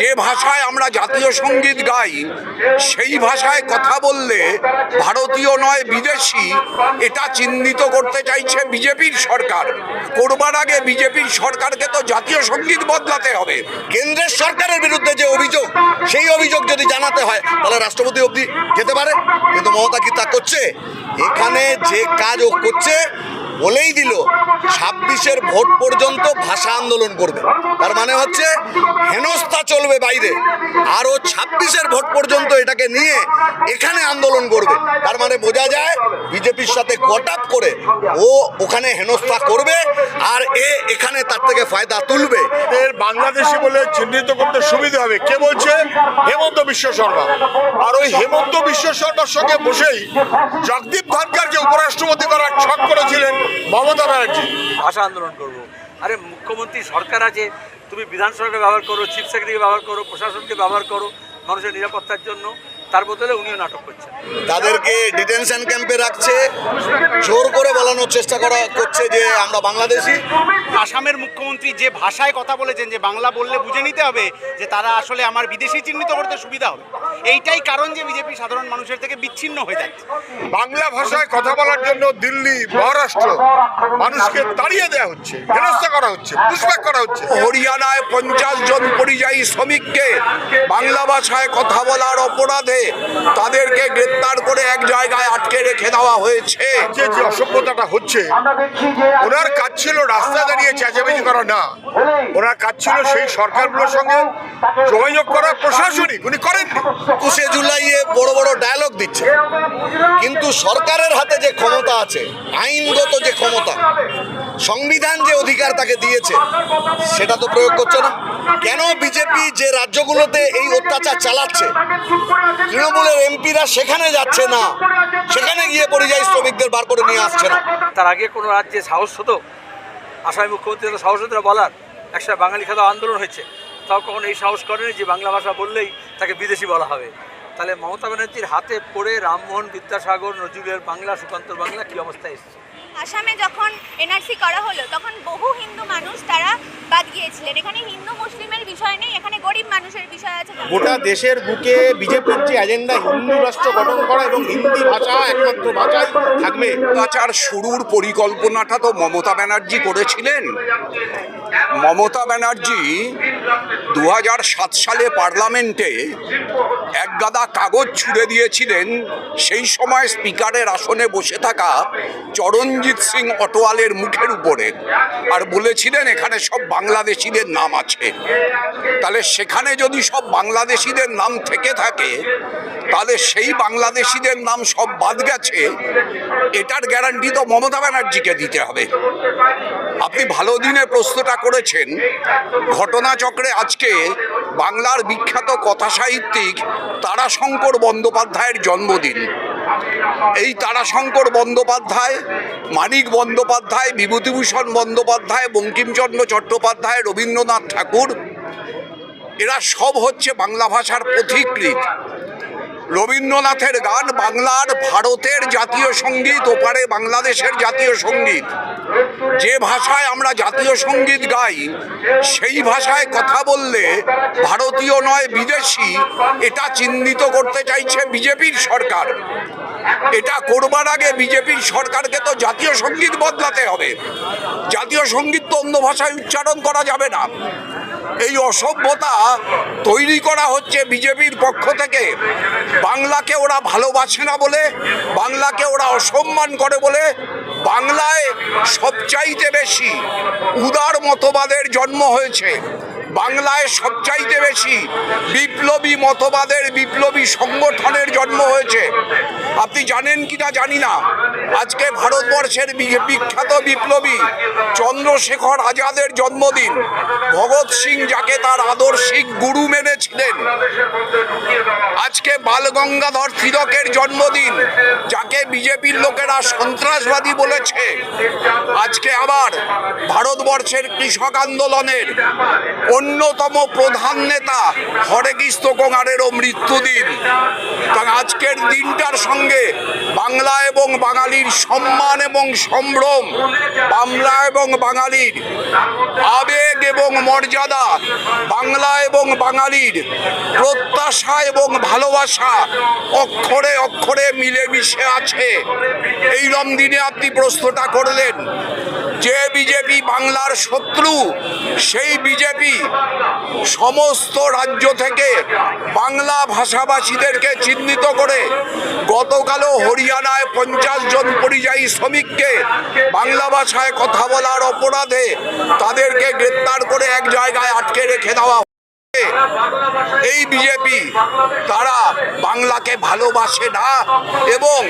যে ভাষায় আমরা জাতীয় সংগীত গাই, সেই ভাষায় কথা বললে ভারতীয় নয়, বিদেশি, এটা চিহ্নিত করতে চাইছে বিজেপির সরকার। করবার আগে বিজেপির সরকারকে তো জাতীয় সংগীত বদলাতে হবে। কেন্দ্রের সরকারের বিরুদ্ধে যে অভিযোগ, সেই অভিযোগ যদি জানাতে হয়, তাহলে রাষ্ট্রপতি অবধি যেতে পারে। কিন্তু মমতা কি তা করছে? এখানে যে কাজ ও করছে বলেই দিল, ছাব্বিশের ভোট পর্যন্ত ভাষা আন্দোলন করবে। তার মানে হচ্ছে, হেনস্থা চলবে বাইরে। আরও ছাব্বিশের ভোট পর্যন্ত এটাকে নিয়ে এখানে আন্দোলন করবে। তার মানে বোঝা যায়, বিজেপির সাথে কট আপ করে ও ওখানে হেনস্থা করবে আর এ এখানে তার থেকে ফায়দা তুলবে। এর বাংলাদেশি বলে চিহ্নিত করতে সুবিধা হবে। কে বলছে? হেমন্ত বিশ্ব শর্মা। আর ওই হেমন্ত বিশ্ব শর্মার সঙ্গে বসেই জগদীপ ধনকারকে উপরাষ্ট্রপতি করার ছক করেছিলেন মমতা ব্যানার্জি। ভাষা আন্দোলন করব। আরে, মুখ্যমন্ত্রী সরকার আছে, তুমি বিধানসভাকে ব্যবহার করো, চিফ সেক্রেটারিকে ব্যবহার করো, প্রশাসনকে ব্যবহার করো, মানুষের নিরাপত্তার জন্য। তার বদলে উনিও নাটক করছেন। তাদেরকে ডিটেনশন ক্যাম্পে রাখছে জোর করে বলানোর চেষ্টা করা করছে যে আমরা বাংলাদেশি। আসামের মুখ্যমন্ত্রী যে ভাষায় কথা বলেছেন যে বাংলা বললে বুঝে নিতে হবে যে তারা আসলে আমার বিদেশি চিহ্নিত করতে সুবিধা হবে। এইটাই কারণ যে বিজেপি সাধারণ মানুষের থেকে বিচ্ছিন্ন হয়ে যাচ্ছে। বাংলা ভাষায় কথা বলার জন্য দিল্লি মহারাষ্ট্র মানুষকে তাড়িয়ে দেওয়া হচ্ছে হেনস্থা করা হচ্ছে পুষব্যাক করা হচ্ছে। হরিয়ানায় পঞ্চাশ জন পরিযায়ী শ্রমিককে বাংলা ভাষায় কথা বলার অপরাধে তাদেরকে গ্রেপ্তার করে এক জায়গায় আটকে রেখে দেওয়া হয়েছে। যে যে অসভ্যতাটা হচ্ছে ওনার কাজ ছিল রাস্তা দাঁড়িয়ে চেঁচামেচি করা না। ওনার কাজ ছিল সেই সরকারগুলোর সঙ্গে যোগাযোগ করা প্রশাসনিক উনি করেননি। একুশে জুলাইয়ে বড় বড় ডায়লগ দিচ্ছে। কিন্তু সরকারের হাতে যে ক্ষমতা আছে আইনগত যে ক্ষমতা সংবিধান যে অধিকার তাকে দিয়েছে সেটা তো প্রয়োগ করছে না। কেন বিজেপি যে রাজ্যগুলোতে এই অত্যাচার চালাচ্ছে তৃণমূলের এমপিরা সেখানে যাচ্ছে না সেখানে গিয়ে পরিযায়ী শ্রমিকদের বার করে নিয়ে আসছে না। তার আগে কোনো রাজ্যে সাহস হতো? আসামি মুখ্যমন্ত্রী সাহস হতো বলার। একসাথে বাঙালি খাতা আন্দোলন হয়েছে। তাও কখনো এই সাহস করেনি যে বাংলা ভাষা বললেই তাকে বিদেশি বলা হবে। তাহলে মমতা ব্যানার্জির হাতে পড়ে রামমোহন বিদ্যাসাগর, নজরুলের বাংলা, সুকান্তর বাংলা কী অবস্থায় এসেছে? আসামে যখন এনআরসি করা হলো তখন বহু হিন্দু মানুষ তারা বাদ গিয়েছিলেন। এখানে হিন্দু মুসলিমের বিষয় নেই এখানে গরিব মানুষের বিষয় আছে। গোটা দেশের বুকে বিজেপির যে এজেন্ডা হিন্দু রাষ্ট্র গঠন করা এবং হিন্দি ভাষা একমাত্র ভাষায় থাকবে। অত্যাচার শুরুর পরিকল্পনাটা তো মমতা ব্যানার্জি করেছিলেন। মমতা ব্যানার্জি দু সাত সালে পার্লামেন্টে এক গাদা কাগজ ছুড়ে দিয়েছিলেন, সেই সময় স্পিকারের আসনে বসে থাকা চরণজিৎ সিং অটোয়ালের মুখের উপরে আর বলেছিলেন, এখানে সব বাংলাদেশিদের নাম আছে। তাহলে সেখানে যদি সব বাংলাদেশিদের নাম থেকে থাকে, তাহলে সেই বাংলাদেশিদের নাম সব বাদ গেছে। এটার গ্যারান্টি তো মমতা ব্যানার্জিকে দিতে হবে। আপনি ভালো দিনে প্রশ্নটা করেছেন। ঘটনাচক্রে আজকে বাংলার বিখ্যাত কথা সাহিত্যিক তারাশঙ্কর বন্দ্যোপাধ্যায়ের জন্মদিন। এই তারাশঙ্কর বন্দ্যোপাধ্যায়, মানিক বন্দ্যোপাধ্যায়, বিভূতিভূষণ বন্দ্যোপাধ্যায়, বঙ্কিমচন্দ্র চট্টোপাধ্যায়, রবীন্দ্রনাথ ঠাকুর, এরা সব হচ্ছে বাংলা ভাষার পথিকৃত রবীন্দ্রনাথের গান বাংলার ভারতের জাতীয় সংগীত, ওপারে বাংলাদেশের জাতীয় সংগীত। যে ভাষায় আমরা জাতীয় সংগীত গাই, সেই ভাষায় কথা বললে ভারতীয় নয়, বিদেশি, এটা চিহ্নিত করতে চাইছে বিজেপির সরকার। এটা করবার আগে বিজেপির সরকারকে তো জাতীয় সংগীত বদলাতে হবে। জাতীয় সংগীত তো অন্য ভাষায় উচ্চারণ করা যাবে না। এই অসভ্যতা তৈরি করা হচ্ছে বিজেপির পক্ষ থেকে। বাংলাকে ওরা ভালোবাসে না বলে, বাংলাকে ওরা অসম্মান করে বলে, বাংলায় সবচাইতে বেশি উদার মতবাদের জন্ম হয়েছে। বাংলায় সবচাইতে বেশি বিপ্লবী মতবাদের বিপ্লবী সংগঠনের জন্ম হয়েছে। আপনি জানেন কি না জানি না। আজকে ভারতবর্ষের বিখ্যাত বিপ্লবী চন্দ্রশেখর আজাদের জন্মদিন। ভগৎ সিং যাকে তার আদর্শিক গুরু মেনেছিলেন। আজকে বাল গঙ্গাধর তিলকের জন্মদিন, যাকে বিজেপির লোকেরা সন্ত্রাসবাদী বলেছে। আজকে আবার ভারতবর্ষের কৃষক আন্দোলনের অন্যতম প্রধান নেতা হরেকৃষ্ণ কোঙারেরও মৃত্যুদিন। আজকের দিনটার সঙ্গে বাংলা এবং বাঙালির সম্মান এবং সম্ভ্রম, বাংলা এবং বাঙালির আবেগ এবং মর্যাদা, বাংলা এবং বাঙালির প্রত্যাশা এবং ভালোবাসা অক্ষরে অক্ষরে মিলেমিশে আছে। এইরম দিনে আপনি প্রশ্নটা করলেন, যে বিজেপি বাংলার শত্রু, সেই বিজেপি সমস্ত রাজ্য থেকে বাংলা ভাষাভাষীদেরকে চিহ্নিত করে গতকালও হরিয়ানায় পঞ্চাশ জন পরিযায়ী শ্রমিককে বাংলা ভাষায় কথা বলার অপরাধে তাদেরকে গ্রেপ্তার করে এক জায়গায় আটকে রেখে দেওয়া। এই বিজেপি তারা বাংলাকে ভালোবাসে না এবং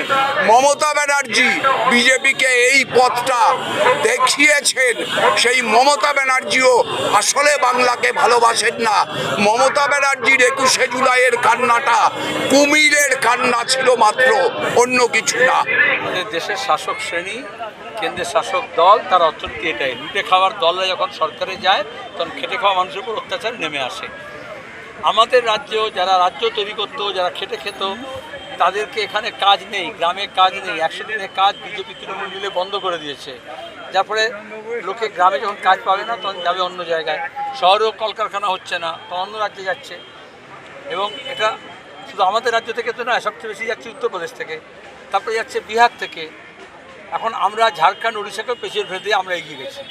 মমতা ব্যানার্জি বিজেপিকে এই পথটা দেখিয়েছেন। সেই মমতা ব্যানার্জিও আসলে বাংলাকে ভালোবাসেন না। মমতা ব্যানার্জির একুশে জুলাইয়ের কান্নাটা কুমিরের কান্না ছিল মাত্র, অন্য কিছু না। দেশের শাসক শ্রেণি কেন্দ্রের শাসক দল, তার অর্থনীতি এটাই। লুটে খাওয়ার দলরা যখন সরকারে যায়, তখন খেটে খাওয়া মানুষের উপর অত্যাচার নেমে আসে। আমাদের রাজ্য, যারা রাজ্য তৈরি করতো, যারা খেটে খেত, তাদেরকে এখানে কাজ নেই, গ্রামে কাজ নেই। একশো দিনের কাজ বিজেপি, তৃণমূল মিলে বন্ধ করে দিয়েছে। যার ফলে লোকে গ্রামে যখন কাজ পাবে না, তখন যাবে অন্য জায়গায়। শহরেও কলকারখানা হচ্ছে না, তখন অন্য রাজ্যে যাচ্ছে। এবং এটা শুধু আমাদের রাজ্য থেকে তো নয়, সবচেয়ে বেশি যাচ্ছে উত্তরপ্রদেশ থেকে। তারপরে যাচ্ছে বিহার থেকে। এখন আমরা ঝাড়খণ্ড, উড়িষ্যাকেও পেছিয়ে ফেলে দিয়ে আমরা এগিয়ে গেছি।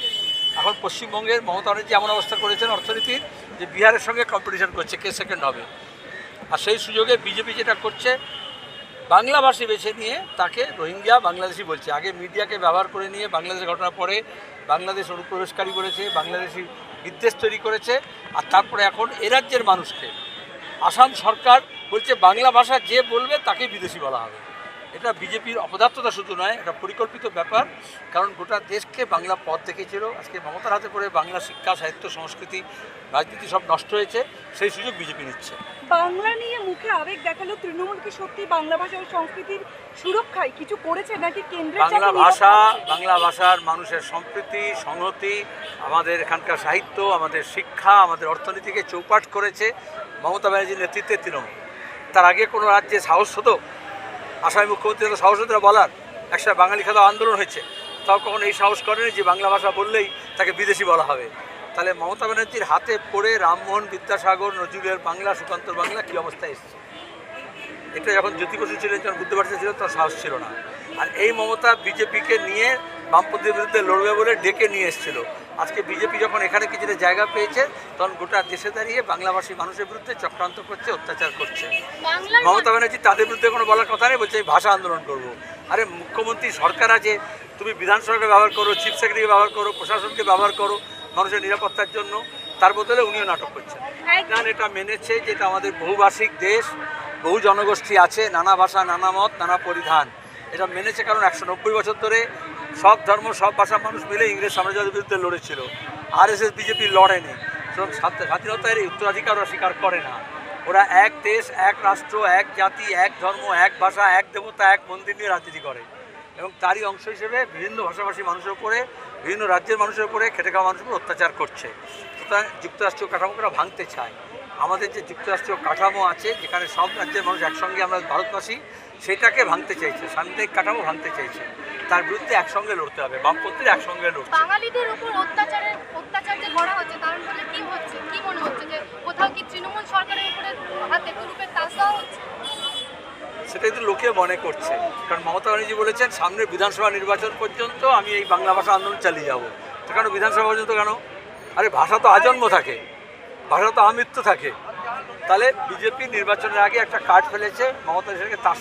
এখন পশ্চিমবঙ্গের মমতা ব্যানার্জি এমন অবস্থা করেছেন অর্থনীতির যে বিহারের সঙ্গে কম্পিটিশন করছে, কে সেকেন্ড হবে। আর সেই সুযোগে বিজেপি যেটা করছে, বাংলাভাষী বেছে নিয়ে তাকে রোহিঙ্গা বাংলাদেশি বলছে। আগে মিডিয়াকে ব্যবহার করে নিয়ে বাংলাদেশের ঘটনার পরে বাংলাদেশ অনুপ্রবেশকারী করেছে, বাংলাদেশি বিদ্বেষ তৈরি করেছে, আর তারপরে এখন এ রাজ্যের মানুষকে, আসাম সরকার বলছে বাংলা ভাষা যে বলবে তাকে বিদেশি বলা হবে। এটা বিজেপির অপদার্থতা শুধু নয় এটা পরিকল্পিত ব্যাপার। কারণ গোটা দেশকে বাংলা পথ দেখেছিল আজকে মমতার হাতে করে বাংলা শিক্ষা সাহিত্য সংস্কৃতি রাজনীতি সব নষ্ট হয়েছে সেই সুযোগ বিজেপি নিচ্ছে। বাংলা নিয়ে মুখে আবেগ দেখাল তৃণমূল কি সত্যি বাংলা ভাষা ও সংস্কৃতির সুরক্ষায়? কিছু করেছে নাকি কেন্দ্রের বাংলা ভাষা বাংলা ভাষার মানুষের সম্প্রীতি সংহতি আমাদের এখানকার সাহিত্য আমাদের শিক্ষা আমাদের অর্থনীতিকে চৌপাট করেছে মমতা ব্যানার্জির নেতৃত্বে তৃণমূল। তার আগে কোনো রাজ্যে সাহস হতো? আসামি মুখ্যমন্ত্রী তো সাহস হতো না বলার। একসাথে বাঙালি খাতা আন্দোলন হয়েছে। তাও কখনো এই সাহস করেনি যে বাংলা ভাষা বললেই তাকে বিদেশি বলা হবে। তাহলে মমতা ব্যানার্জির হাতে পড়ে রামমোহন, বিদ্যাসাগর, নজরুলের বাংলা সুকান্তর বাংলা কী অবস্থায় এসেছে? এটা যখন জ্যোতি বসু ছিলেন, যখন বুদ্ধবাড়িতে ছিল তার সাহস ছিল না। আর এই মমতা বিজেপিকে নিয়ে বামপন্থীর বিরুদ্ধে লড়বে বলে ডেকে নিয়ে এসেছিল। আজকে বিজেপি যখন এখানে কিছুটা জায়গা পেয়েছে তখন গোটা দেশে দাঁড়িয়ে বাংলাভাষী মানুষের বিরুদ্ধে চক্রান্ত করছে অত্যাচার করছে। মমতা ব্যানার্জি তাদের বিরুদ্ধে কোনো বলার কথা নেই বলছে আমি ভাষা আন্দোলন করব। আরে মুখ্যমন্ত্রী সরকার আছে তুমি বিধানসভাকে ব্যবহার করো চিফ সেক্রেটারিকে ব্যবহার করো প্রশাসনকে ব্যবহার করো মানুষের নিরাপত্তার জন্য। তার বদলে উনিও নাটক করছেন। বিধান এটা মেনেছে যেটা আমাদের বহুভাষিক দেশ বহু জনগোষ্ঠী আছে নানা ভাষা নানা মত নানা পরিধান। এটা মেনেছে কারণ একশো নব্বই বছর ধরে সব ধর্ম, সব ভাষার মানুষ মিলে ইংরেজ সাম্রাজ্যের বিরুদ্ধে লড়েছিল। আর এস এস বিজেপি লড়েনি। সুতরাং স্বাধীনতার উত্তরাধিকার ওরা স্বীকার করে না। ওরা এক দেশ, এক রাষ্ট্র, এক জাতি, এক ধর্ম, এক ভাষা, এক দেবতা, এক মন্দির নিয়ে রাজনীতি করে। এবং তারই অংশ হিসেবে বিভিন্ন ভাষাভাষী মানুষের উপরে, বিভিন্ন রাজ্যের মানুষের উপরে খেটে খাওয়া মানুষের উপর অত্যাচার করছে। সুতরাং যুক্তরাষ্ট্রীয় কাঠামোকে ওরা ভাঙতে চায়। আমাদের যে যুক্তরাষ্ট্রীয় কাঠামো আছে, যেখানে সব রাজ্যের মানুষ একসঙ্গে আমরা ভারতবাসী, সেটাকে ভাঙতে চাইছে সাংবিধানিক কাঠামো ভাঙতে চাইছে। তার বিরুদ্ধে একসঙ্গে লড়তে হবে বামপন্থীরা একসঙ্গে লড়ছে। বাঙালিদের উপর অত্যাচারের অত্যাচার যে করা হচ্ছে কারণ বলে কি হচ্ছে? কি মনে হচ্ছে যে কোথাও কি তৃণমূল সরকারের উপরে হাতে তুরুপের তাস দেওয়া হচ্ছে? সেটাই তো লোকে মনে করছে। কারণ মমতা ব্যানার্জি বলেছেন সামনে বিধানসভা নির্বাচন পর্যন্ত আমি এই বাংলা ভাষা আন্দোলন চালিয়ে যাব। কেন বিধানসভা পর্যন্ত কেন? আরে ভাষা তো আজন্ম থাকে। ভাষা তো আমৃত্যু থাকে। তাহলে বিজেপি নির্বাচনের আগে একটা কার্ড ফেলেছে মমতা সেটাকে তাস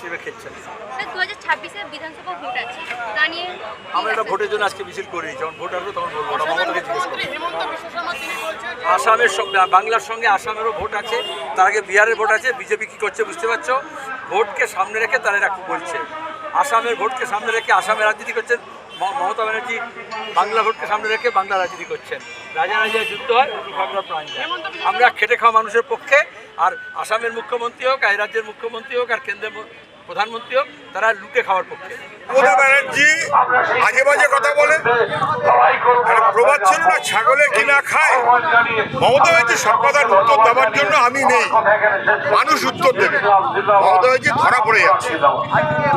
তা নিয়ে আমরা এটা ভোটের জন্য আজকে মিছিল করিনি যখন ভোট আসবে তখন বলব ওটা মমতাকে জিজ্ঞেস করব আসামের সঙ্গে বাংলার সঙ্গে আসামেরও ভোট আছে তার আগে বিহারের ভোট আছে বিজেপি কি করছে বুঝতে পারছ? ভোটকে সামনে রেখে তারা এটা বলছে। আসামের ভোটকে সামনে রেখে আসামের রাজনীতি করছেন ম- মমতা ব্যানার্জি বাংলা ভোটকে সামনে রেখে বাংলা রাজনীতি করছেন। রাজা রাজা যুদ্ধ হয় কৃষকরা প্রাণ আমরা খেটে খাওয়া মানুষের পক্ষে, আর আসামের মুখ্যমন্ত্রী হোক, আর রাজ্যের মুখ্যমন্ত্রী হোক, আর কেন্দ্রের প্রধানমন্ত্রী হোক, তারা লুটে খাওয়ার পক্ষে। মমতা ব্যানার্জি আজে বাজে কথা বলে প্রবাদ ছিল না, ছাগলে কিনা খায়? মমতা ব্যানার্জি সব কথার উত্তর দেওয়ার জন্য আমি নেই। মানুষ উত্তর দেবে। মমতা ব্যানার্জি ধরা পড়ে যাচ্ছে।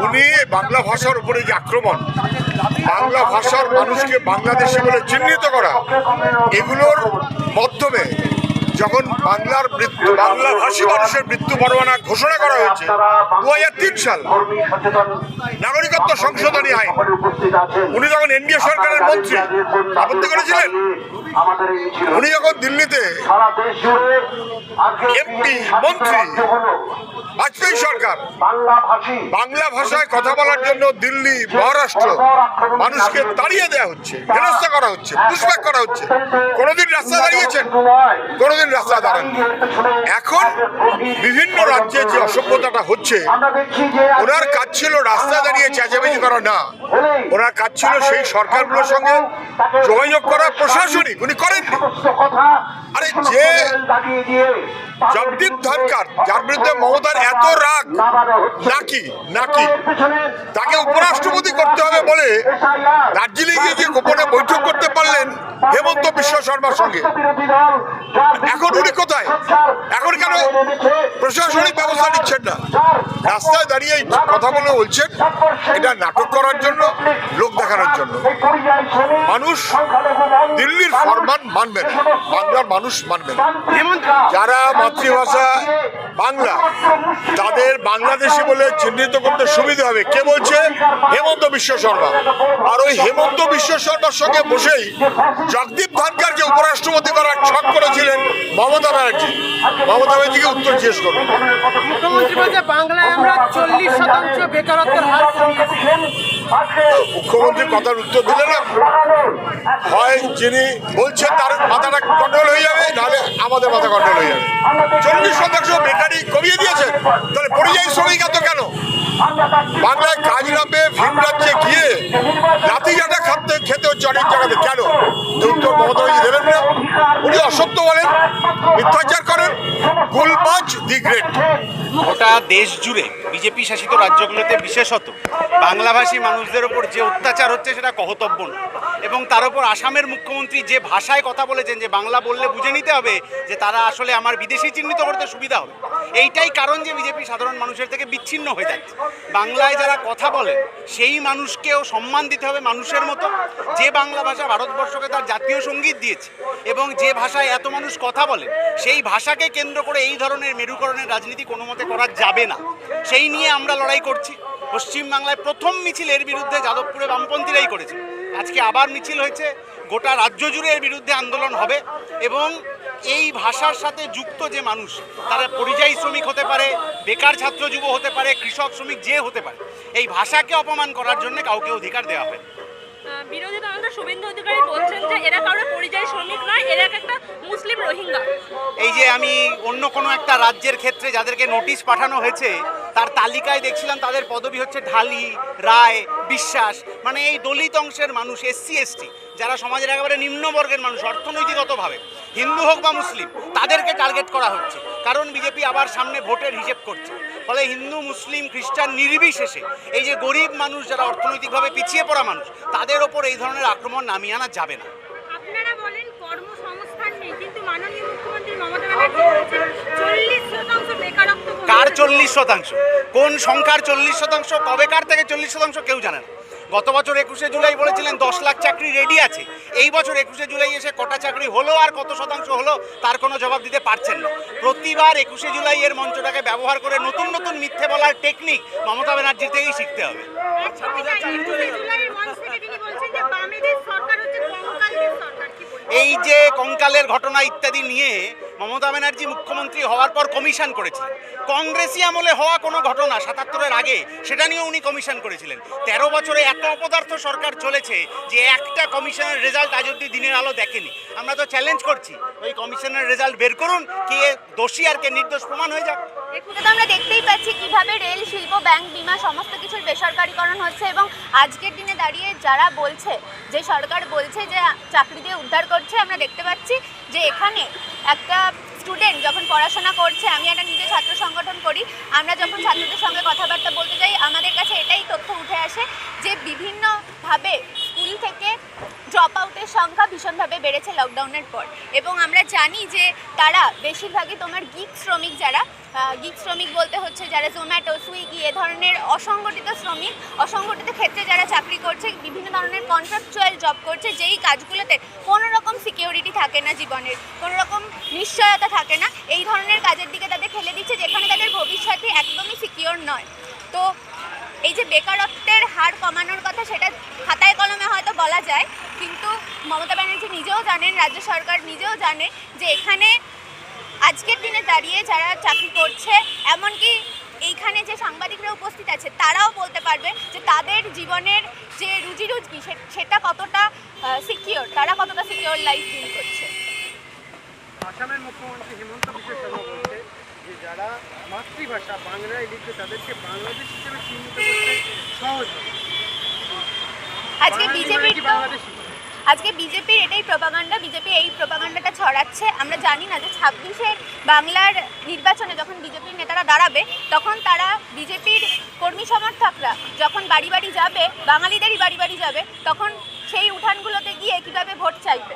উনি বাংলা ভাষার উপরে যে আক্রমণ, বাংলা ভাষার মানুষকে বাংলাদেশি বলে চিহ্নিত করা, এগুলোর মাধ্যমে যখন বাংলার মৃত্যু বাংলা ভাষী মানুষের মৃত্যু পরোয়ানা ঘোষণা করা হয়েছে দু হাজার তিন সাল নাগরিকত্ব সংশোধনী আইন। উনি যখন এনডিএ সরকারের মন্ত্রী আপত্তি করেছিলেন? উনি যখন দিল্লিতে এমপি মন্ত্রী বাজপেয়ী সরকার। বাংলা ভাষায় কথা বলার জন্য দিল্লি মহারাষ্ট্র মানুষকে তাড়িয়ে দেওয়া হচ্ছে হেনস্থা করা হচ্ছে পুষব্যাক করা হচ্ছে। কোনোদিন রাস্তা দাঁড়িয়েছেন কোনোদিন রাস্তা দাঁড়ান এখন বিভিন্ন রাজ্যে যে অসভ্যতাটা হচ্ছে ওনার কাজ ছিল রাস্তা দাঁড়িয়ে চেঁচামেচি করা না। ওনার কাজ ছিল সেই সরকারগুলোর সঙ্গে যোগাযোগ করা প্রশাসনিক। উনি করেননি। আরে যে জগদীপ ধনকার যার বিরুদ্ধে মমতার এত রাগ নাকি নাকি? তাকে উপরাষ্ট্রপতি করতে হবে বলে দার্জিলিং এ গিয়ে গোপনে বৈঠক করতে পারলেন হেমন্ত বিশ্ব শর্মার সঙ্গে। এখন উনি কোথায়? এখন কেন প্রশাসনিক ব্যবস্থা নিচ্ছেন না? রাস্তায় দাঁড়িয়ে কথা বলে বলছেন এটা নাটক করার জন্য লোক দেখানোর জন্য। মানুষ দিল্লির ফরমান মানবে না। বাংলার মানুষ মানবে না। যারা মাতৃভাষা বাংলা, তাদের বাংলাদেশি বলে চিহ্নিত করতে সুবিধা হবে। কে বলছে? হেমন্ত বিশ্ব শর্মা। আর ওই হেমন্ত বিশ্ব শর্মার সঙ্গে বসেই জগদীপ ধনকার যে উপরাষ্ট্রপতি করার ছক করেছিলেন মমতা ব্যানার্জি, মমতা ব্যানার্জিকে উত্তর জিজ্ঞেস করুন। মুখ্যমন্ত্রী বলছে, বাংলায় আমরা চল্লিশ শতাংশ বেকারত্বের হার কমিয়েছি। মুখ্যমন্ত্রী কথার উত্তর দিলে না? হয় যিনি বলছেন তার মাথাটা কন্ট্রোল হয়ে যাবে নাহলে আমাদের মাথা কন্ট্রোল হয়ে যাবে। চল্লিশ শতাংশ বেকারি কমিয়ে দিয়েছেন তাহলে পরিযায়ী শ্রমিক এত কেন? বাংলায় কাজ না পেয়ে ভিন রাজ্যে গিয়ে লাঠিঘাটা খাতে খেতে হচ্ছে অনেক জায়গাতে। কেন? উত্তর মমতা ব্যানার্জি দেবেন না। উনি অসত্য বলেন মিথ্যাচার করেন গুলবাজ দি গ্রেট গোটা দেশ জুড়ে বিজেপি শাসিত রাজ্যগুলোতে বিশেষত বাংলাভাষী মানুষদের ওপর যে অত্যাচার হচ্ছে সেটা কহতব্য না এবং তার উপর আসামের মুখ্যমন্ত্রী যে ভাষায় কথা বলেছেন, যে বাংলা বললে বুঝে নিতে হবে যে তারা আসলে আমার বিদেশি চিহ্নিত করতে সুবিধা হবে। এইটাই কারণ যে বিজেপি সাধারণ মানুষের থেকে বিচ্ছিন্ন হয়ে যাচ্ছে। বাংলায় যারা কথা বলেন, সেই মানুষকেও সম্মান দিতে হবে মানুষের মতো। যে বাংলা ভাষা ভারতবর্ষকে তার জাতীয় সংগীত দিয়েছে এবং যে ভাষায় এত মানুষ কথা বলেন, সেই ভাষাকে কেন্দ্র করে এই ধরনের মেরুকরণের রাজনীতি কোনো মতে করা যাবে না। সেই নিয়ে আমরা লড়াই করছি। পশ্চিমবাংলায় প্রথম মিছিল এর বিরুদ্ধে যাদবপুরে বামপন্থীরাই করেছে। আজকে আবার মিছিল হয়েছে, গোটা রাজ্য জুড়ে এর বিরুদ্ধে আন্দোলন হবে এবং এই ভাষার সাথে যুক্ত যে মানুষ, তারা পরিযায়ী শ্রমিক হতে পারে, বেকার ছাত্র যুব হতে পারে, কৃষক শ্রমিক যে হতে পারে, এই ভাষাকে অপমান করার জন্য কাউকে অধিকার দেওয়া হয় বিরোধী শুভেন্দু অধিকারী বলছেন যে এরা পরিযায়ী শ্রমিক নয়, এরা একটা মুসলিম রোহিঙ্গা। এই যে আমি অন্য কোনো একটা রাজ্যের ক্ষেত্রে যাদেরকে নোটিশ পাঠানো হয়েছে, তার তালিকায় দেখছিলাম তাদের পদবি হচ্ছে ঢালি, রায়, বিশ্বাস মানে এই দলিত অংশের মানুষ, এসসি, এসটি, যারা সমাজের একেবারে নিম্নবর্গের মানুষ, অর্থনৈতিকগতভাবে। হিন্দু হোক বা মুসলিম তাদেরকে টার্গেট করা হচ্ছে। কারণ বিজেপি আবার সামনে ভোটের হিসেব করছে। ফলে হিন্দু মুসলিম খ্রিস্টান নির্বিশেষে এই যে গরিব মানুষ যারা অর্থনৈতিকভাবে পিছিয়ে পড়া মানুষ তাদের ওপর এই ধরনের আক্রমণ নামিয়ে আনা যাবে না। আপনারা বলেন কর্মসংস্থান নেই কিন্তু মাননীয় মুখ্যমন্ত্রী মমতা ব্যানার্জি চল্লিশ শতাংশ বেকারত্ব কার চল্লিশ শতাংশ? কোন সংখ্যার চল্লিশ শতাংশ? কবে কার থেকে চল্লিশ শতাংশ? কেউ জানে না। গত বছর একুশে জুলাই বলেছিলেন দশ লাখ চাকরি রেডি আছে। এই বছর একুশে জুলাই এসে কটা চাকরি হলো আর কত শতাংশ হলো তার কোনো জবাব দিতে পারছেন না। প্রতিবার একুশে জুলাই এর মঞ্চটাকে ব্যবহার করে নতুন নতুন মিথ্যে বলার টেকনিক মমতা ব্যানার্জির থেকেই শিখতে হবে। এক কবিতায় 21শে জুলাইয়ের মঞ্চ থেকে তিনি বলছেন যে বামেদের সরকার হচ্ছে কঙ্কালদের সরকার। কি বলবেন? এই যে কঙ্কালের ঘটনা ইত্যাদি নিয়ে মমতা ব্যানার্জি মুখ্যমন্ত্রী হওয়ার পর কমিশন করেছিলেন। কংগ্রেসি আমলে হওয়া কোনো ঘটনা সাতাত্তরের আগে, সেটা নিয়েও উনি কমিশন করেছিলেন। তেরো বছরে এত অপদার্থ সরকার চলেছে যে একটা কমিশনের রেজাল্ট আজ অব্দি দিনের আলো দেখেনি। আমরা তো চ্যালেঞ্জ করছি, ওই কমিশনের রেজাল্ট বের করুন, কে দোষী আর কে নির্দোষ, প্রমাণ হয়ে যাক। এক্ষেত্রে তো আমরা দেখতেই পাচ্ছি কীভাবে রেল, শিল্প, ব্যাংক, বিমা সমস্ত কিছুর বেসরকারীকরণ হচ্ছে এবং আজকের দিনে দাঁড়িয়ে যারা বলছে, যে সরকার বলছে যে চাকরি দিয়ে উদ্ধার করছে, আমরা দেখতে পাচ্ছি যে এখানে একটা স্টুডেন্ট যখন পড়াশোনা করছে, আমি একটা নিজে ছাত্র সংগঠন করি, আমরা যখন ছাত্রদের সঙ্গে কথাবার্তা বলতে যাই, আমাদের কাছে এটাই তথ্য উঠে আসে যে বিভিন্নভাবে স্কুল থেকে ড্রপ আউটের সংখ্যা ভীষণভাবে বেড়েছে লকডাউনের পর। এবং আমরা জানি যে তারা বেশিরভাগই তোমার গিগ শ্রমিক যারা গিগ শ্রমিক বলতে হচ্ছে যারা জোম্যাটো সুইগি এ ধরনের অসংগঠিত শ্রমিক, অসংগঠিত ক্ষেত্রে যারা চাকরি করছে, বিভিন্ন ধরনের কন্ট্রাকচুয়াল জব করছে, যেই কাজগুলোতে কোনো রকম সিকিউরিটি থাকে না জীবনের কোনো রকম নিশ্চয়তা থাকে না, এই ধরনের কাজের দিকে তাদের ঠেলে দিচ্ছে, যেখানে তাদের ভবিষ্যতে একদমই সিকিওর নয়। তো এই যে বেকারত্বের হার কমানোর কথা সেটা খাতায় কলমে হয়তো বলা যায়, কিন্তু মমতা ব্যানার্জি নিজেও জানেন, রাজ্য সরকার নিজেও জানে যে এখানে আজকের দিনে দাঁড়িয়ে যারা চাকরি করছে, এমনকি এইখানে যে সাংবাদিকরা উপস্থিত আছে, তারাও বলতে পারবে যে তাদের জীবনের যে রুজি রুজি সেটা কতটা সিকিওর তারা কতটা সিকিওর লাইফ ফিল করছে। আসামের মুখ্যমন্ত্রী হেমন্ত বিশ্ব শর্মা বলছে যে যারা মাতৃভাষা বাংলায় লিখবে তাদেরকে বাংলাদেশ হিসেবে চিহ্নিত করতে সহজ আজকে বিজেপির মানে? আজকে বিজেপির এটাই প্রপাগান্ডা। বিজেপি এই প্রপাগান্ডাটা ছড়াচ্ছে। আমরা জানি না যে ছাব্বিশে বাংলার নির্বাচনে যখন বিজেপির নেতারা দাঁড়াবে তখন তারা বিজেপির কর্মী সমর্থকরা যখন বাড়ি বাড়ি যাবে বাঙালিদেরই বাড়ি বাড়ি যাবে তখন সেই উঠানগুলোতে গিয়ে কীভাবে ভোট চাইবে?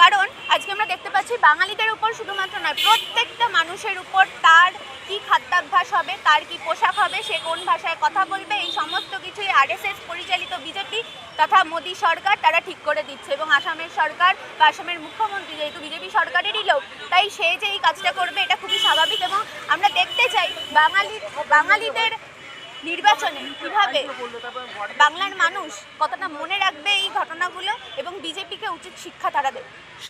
কারণ আজকে আমরা দেখতে পাচ্ছি বাঙালিদের উপর শুধুমাত্র নয়, প্রত্যেকটা মানুষের উপর তার কি খাদ্যাভ্যাস হবে, তার কি পোশাক হবে, সে কোন ভাষায় কথা বলবে, এই সমস্ত কিছুই আরএসএস পরিচালিত বিজেপি তথা মোদী সরকার তারা ঠিক করে দিচ্ছে এবং আসামের সরকার বা আসামের মুখ্যমন্ত্রী যেহেতু বিজেপি সরকারেরই লোক, তাই সে যে এই কাজটা করবে এটা খুবই স্বাভাবিক এবং আমরা দেখতে চাই বাঙালি, বাঙালিদের নির্বাচনে কীভাবে বাংলার মানুষ কতটা মনে রাখবে এই ঘটনাগুলো এবং বিজেপিকে উচিত শিক্ষা তারা দেবে।